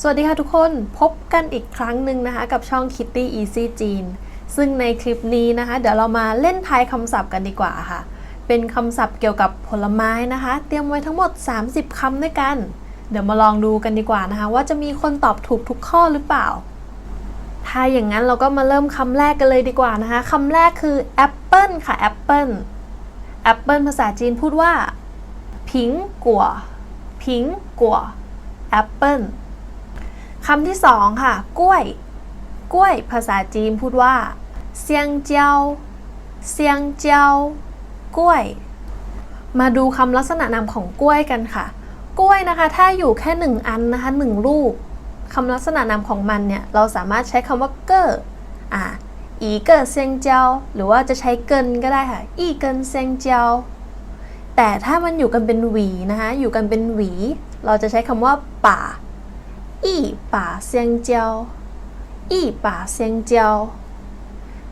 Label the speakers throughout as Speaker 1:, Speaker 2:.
Speaker 1: สวัสดีค่ะทุกคนพบกันอีกครั้งหนึ่งนะคะ กับช่อง Kitty Easy จีนซึ่งในคลิปนี้นะคะ เดี๋ยวเรามาเล่นทายคำศัพท์กันดีกว่าค่ะ เป็นคำศัพท์เกี่ยวกับผลไม้นะคะ เตรียมไว้ทั้งหมด 30คำด้วยกัน เดี๋ยวมาลองดูกันดีกว่านะคะ ว่าจะมีคนตอบถูกทุกข้อหรือเปล่า ถ้าอย่างนั้นเราก็มาเริ่มคำแรกกันเลยดีกว่านะคะคำแรกคือแอปเปิลค่ะแอปเปิลแอปเปิลภาษาจีนพูดว่า ผิงกัวผิงกัวแอปเปิลคำที่สองค่ะ กล้วย กล้วย ภาษาจีนพูดว่า เซียงเจียว เซียงเจียว กล้วย มาดูคำลักษณะนามของกล้วยกันค่ะ กล้วยนะคะ ถ้าอยู่แค่หนึ่งอันนะคะหนึ่งลูกคำลักษณะนามของมันเนี่ย เราสามารถใช้คำว่าเกอร์อ่าอีเกอร์เซียงเจียว หรือว่าจะใช้เกินก็ได้ค่ะ อีเกินเซียงเจียว แต่ถ้ามันอยู่กันเป็นหวีนะคะ อยู่กันเป็นหวี เราจะใช้คำว่าป่าอีป่าเซียงเจียวอีป่าเซียงเจียว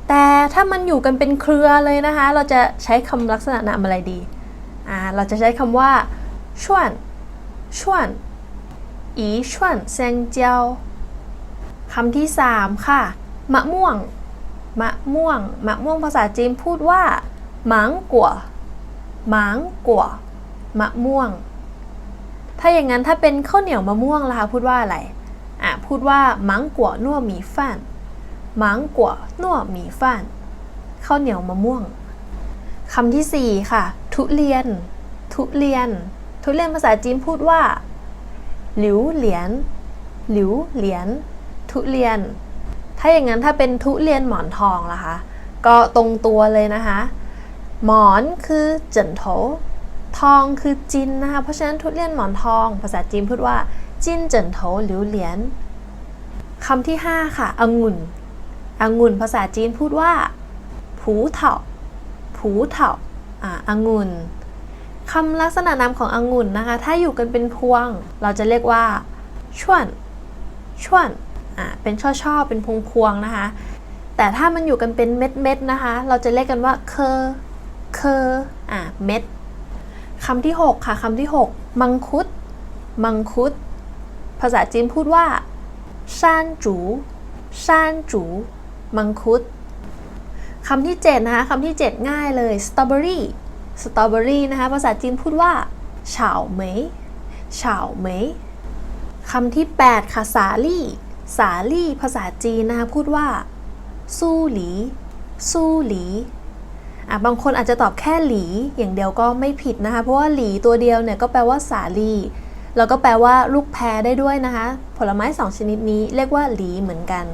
Speaker 1: แต่ถ้ามันอยู่กันเป็นเครือเลยนะคะ เราจะใช้คำลักษณะนามอะไรดีอ่าเราจะใช้คำว่าชวนชวนอีชวนเซียงเจียวคำที่สามค่ะ มะม่วง มะม่วง มะม่วงภาษาจีนพูดว่าหมางกัว หมางกัวมะม่วง ถ้าอย่างนั้นถ้าเป็นข้าวเหนียวมะม่วงล่ะคะพูดว่าอะไรอะพูดว่าหมางกัวนัวหมีฟ่านหมางกัวนัวหมีฟ่านข้าวเหนียวมะม่วงคำที่สี่ค่ะ ทุเรียน ทุเรียน ทุเรียนภาษาจีนพูดว่าหลิวเหลียนหลิวเหลียนทุเรียน ถ้าอย่างนั้นถ้าเป็นทุเรียนหมอนทองล่ะคะ ก็ตรงตัวเลยนะคะ หมอนคือเจินโถทองคือจินนะคะ เพราะฉะนั้นทุเรียนหมอนทอง ภาษาจีนพูดว่า จินเจินโถหลิวเหลียนคำที่ 5 ค่ะองุ่นองุ่นภาษาจีนพูดว่า ผูเถาผูเถาอ่าองุ่นคำลักษณะนามขององุ่นนะคะ ถ้าอยู่กันเป็นพวง เราจะเรียกว่าชวนชวนอ่าเป็นช่อๆเป็นพวงๆนะคะ แต่ถ้ามันอยู่กันเป็นเม็ดๆนะคะ เราจะเรียกกันว่าเคอ เคออ่าเม็ดคำที่ 6 ค่ะคำที่ 6 มังคุด มังคุด ภาษาจีนพูดว่าซ่านจูซ่านจูมังคุดคำที่ 7 นะคะคำที่ 7 ง่ายเลยสตรอเบอรี่สตรอเบอรี่นะคะ ภาษาจีนพูดว่าเฉาเหมยเฉาเหมยคำที่ 8 ค่ะ สาลี่ สาลี่ ภาษาจีนนะคะ พูดว่า สู้หลี สู้หลี อะบางคนอาจจะตอบแค่หลีอย่างเดียวก็ไม่ผิดนะคะ เพราะว่าหลีตัวเดียวเนี่ยก็แปลว่าสาลี แล้วก็แปลว่าลูกแพรได้ด้วยนะคะ ผลไม้สองชนิดนี้เรียกว่าหลีเหมือนกัน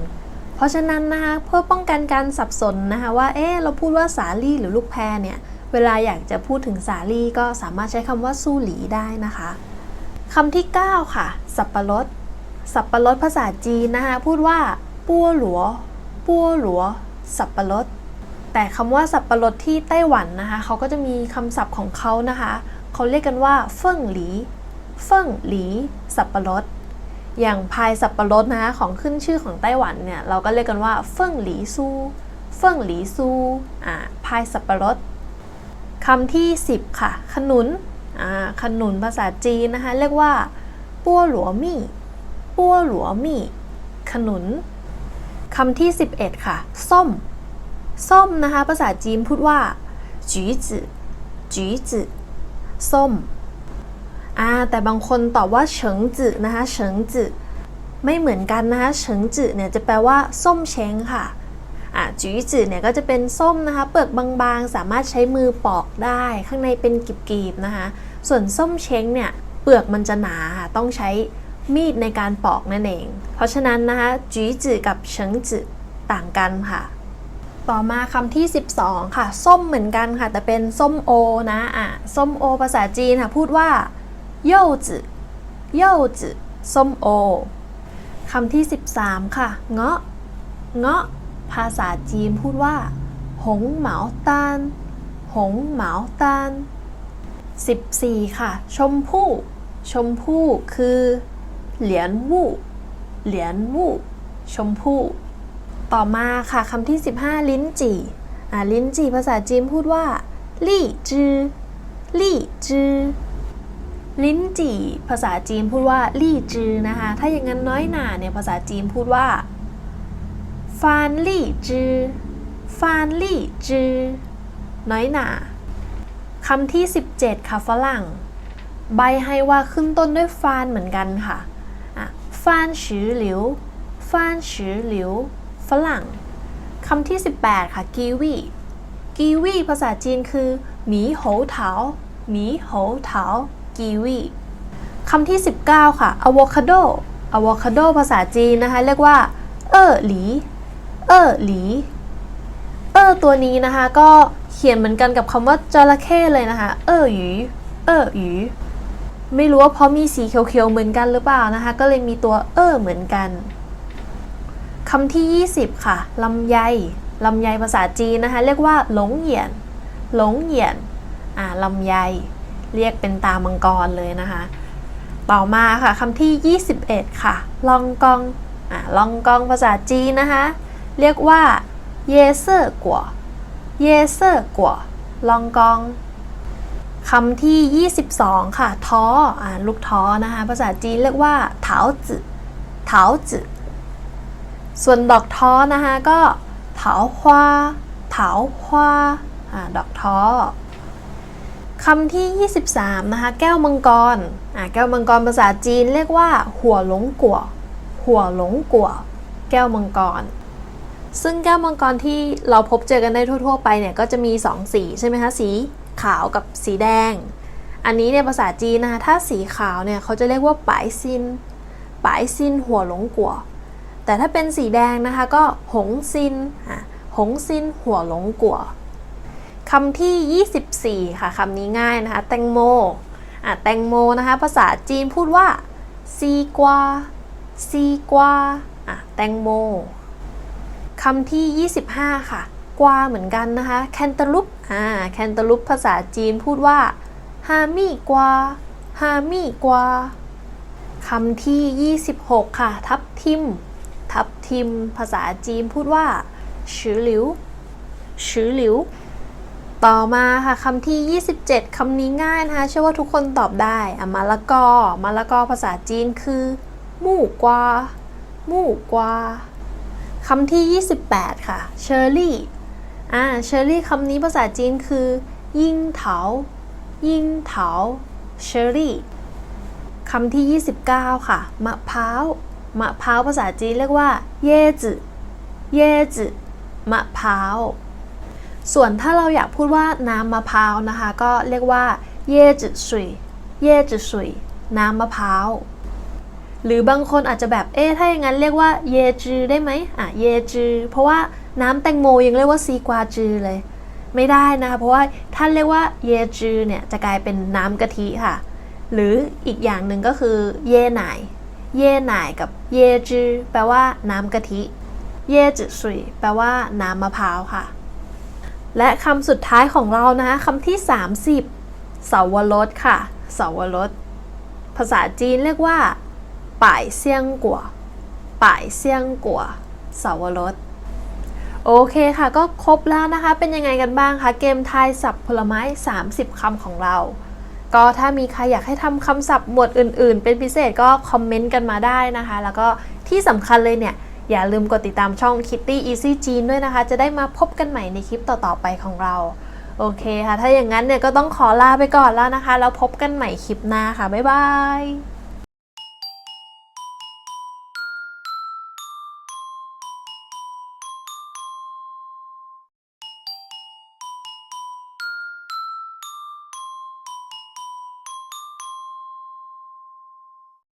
Speaker 1: เพราะฉะนั้นนะคะเพื่อป้องกันการสับสนนะคะว่าเอ๊ะเราพูดว่าสาลีหรือลูกแพรเนี่ยเวลาอยากจะพูดถึงสาลีก็สามารถใช้คำว่าสู้หลีได้นะคะคำที่ 9 ค่ะ สับปะรด สับปะรดภาษาจีนนะคะพูดว่า ปัวหลัว ปัวหลัว สับปะรด แต่คำว่าสับปะรดที่ไต้หวันนะคะเขาก็จะมีคำศัพท์ของเขานะคะเขาเรียกกันว่าเฟิ่งหลีเฟิ่งหลี สับปะรด อย่างพายสับปะรดนะคะของขึ้นชื่อของไต้หวันเนี่ยเราก็เรียกกันว่าเฟิ่งหลีซูเฟิ่งหลีซูอ่าพายสับปะรดคำที่ 10 ค่ะ ขนุนอ่าขนุนภาษาจีนนะคะเรียกว่าปัวหลัวมี่ปัวหลัวมี่ขนุนคำที่ 11 ค่ะ ส้ม ส้มนะคะ ภาษาจีนพูดว่าจีจือจีจือส้มอ่าแต่บางคนตอบว่าเฉิงจือนะคะเฉิงจือไม่เหมือนกันนะคะเฉิงจือเนี่ยจะแปลว่าส้มเช้งค่ะอะจีจืดเนี่ยก็จะเป็นส้มนะคะ เปลือกบางๆ สามารถใช้มือปอกได้ ข้างในเป็นกีบๆนะคะ ส่วนส้มเช้งเนี่ยเปลือกมันจะหนาค่ะต้องใช้มีดในการปอกนั่นเอง เพราะฉะนั้นนะคะจีจืดกับเฉิงจืดต่างกันค่ะ ต่อมาคำที่ 12 ค่ะ ส้มเหมือนกันค่ะ แต่เป็นส้มโอนะอะส้มโอ ภาษาจีนค่ะ พูดว่าเย่จืดเย่จืส้มโอคำที่ 13 ค่ะ เงาะ เงาะ ภาษาจีนพูดว่า หงเหมาตานหงเหมาตาน14 ค่ะ ชมพู่ ชมพู่คือ เหลียนวู่เหลียนวู่ชมพู่ ต่อมาค่ะคำที่ 15 ลิ้นจี่ลิ้นจี่ภาษาจีนพูดว่าลี่จือลี่จือลิ้นจี่ภาษาจีนพูดว่าลี่จือนะคะ ถ้าอย่างนั้นน้อยหนาเนี่ยภาษาจีนพูดว่าฟานลี่จือฟานลี่จือน้อยหนาคำที่ 17 ค่ะฝรั่ง ใบให้ว่าขึ้นต้นด้วยฟานเหมือนกันค่ะฟานชือหลิวฟานชือหลิว ฝรั่งคำที่ 18 ค่ะกีวีกีวีภาษาจีนคือหมีโหเถาหมีโหเถากีวีคำที่ 19 ค่ะอะโวคาโดอะโวคาโดภาษาจีนนะคะ เรียกว่า เออหลีเออหลีเออตัวนี้นะคะ ก็เขียนเหมือนกันกับคำว่าจระเข้เลยนะคะ เออหยีเออหยีไม่รู้ว่าเพราะมีสีเขียวๆเหมือนกันหรือเปล่านะคะ ก็เลยมีตัวเออเหมือนกัน คำที่ 20 ค่ะลำไยลำไยภาษาจีนนะคะ เรียกว่าหลงเหยียน หลงเหยียนอ่าลำไย เรียกเป็นตามังกรเลยนะคะ ต่อมาค่ะคำที่ 21 ค่ะ ลองกองอ่าลองกองภาษาจีนนะคะ เรียกว่าเยเซอร์กัวเยเซอร์กัวลองกองคำที่ 22 ค่ะ ท้ออ่าลูกท้อนะคะ ภาษาจีนเรียกว่าเถาจือเถาจือ ส่วนดอกท้อนะคะก็เถาฮวาเถาฮวาอ่าดอกท้อคำที่ 23 นะคะ แก้วมังกรอ่าแก้วมังกรภาษาจีนเรียกว่า หัวหลงกัวหัวหลงกัวแก้วมังกร ซึ่งแก้วมังกรที่เราพบเจอกันได้ทั่ว ๆ ไปเนี่ยก็จะมี 2 สีใช่ไหมคะ สีขาวกับสีแดง อันนี้เนี่ยภาษาจีนนะคะ ถ้าสีขาวเนี่ยเขาจะเรียกว่าปายซินปายซินหัวหลงกัว แต่ถ้าเป็นสีแดงนะคะก็หงซินหงซินหัวหลงกัวคำที่ 24 ค่ะคำนี้ง่ายนะคะ แตงโมอะแตงโมนะคะ ภาษาจีนพูดว่าซีกวาซีกวาอะแตงโมคำที่ 25 ค่ะ กวาเหมือนกันนะคะ แคนตาลูปอ่าแคนตาลูปภาษาจีนพูดว่าฮามี่กวาฮามี่กวาคำที่ 26 ค่ะ ทับทิม ทับทิมภาษาจีนพูดว่าชือหลิวชือหลิว ต่อมาค่ะคำที่ 27 คำนี้ง่ายนะคะเชื่อว่าทุกคนตอบได้อะมะละกอมะละกอภาษาจีนคือมู่กวามู่กวาคำที่ 28 ค่ะเชอร์รี่อ่าเชอร์รี่คำนี้ภาษาจีนคือยิงเถายิงเถาเชอร์รี่คำที่ 29 ค่ะ มะพร้าว มะพร้าวภาษาจีนเรียกว่า เย่จือเย่จือมะพร้าว ส่วนถ้าเราอยากพูดว่าน้ำมะพร้าวนะคะ ก็เรียกว่า เย่จือสุย เย่จือสุย น้ำมะพร้าว หรือบางคนอาจจะแบบ เอ๊ะ ถ้าอย่างนั้นเรียกว่า เยจือได้ไหมอะ เยจือ เพราะว่าน้ำแตงโมยังเรียกว่าซีกวาจือเลย ไม่ได้นะคะ เพราะว่าถ้านเรียกว่า เยจือเนี่ย จะกลายเป็นน้ำกะทิค่ะ หรืออีกอย่างหนึ่งก็คือ เย่หน่าย เย่หน่ายกับเยจือแปลว่าน้ำกะทิ เย่จืสุยแปลว่าน้ำมะพร้าวค่ะ และคำสุดท้ายของเรานะคะคำที่ 30เสาวรสค่ะเสาวรสภาษาจีนเรียกว่าป่ายเซียงกัวป่ายเซียงกัวเสาวรสโอเคค่ะ ก็ครบแล้วนะคะ เป็นยังไงกันบ้างคะ เกมทายศัพท์ผลไม้ 30 คำของเรา ก็ถ้ามีใครอยากให้ทำคำศัพท์หมวดอื่น ๆ เป็นพิเศษก็คอมเมนต์กันมาได้นะคะ แล้วก็ที่สำคัญเลยเนี่ย อย่าลืมกดติดตามช่อง Kitty Easy Jean ด้วยนะคะ จะได้มาพบกันใหม่ในคลิปต่อ ๆ ไปของเรา โอเคค่ะ ถ้าอย่างนั้นเนี่ยก็ต้องขอลาไปก่อนแล้วนะคะ แล้วพบกันใหม่คลิปหน้าค่ะ บ๊ายบาย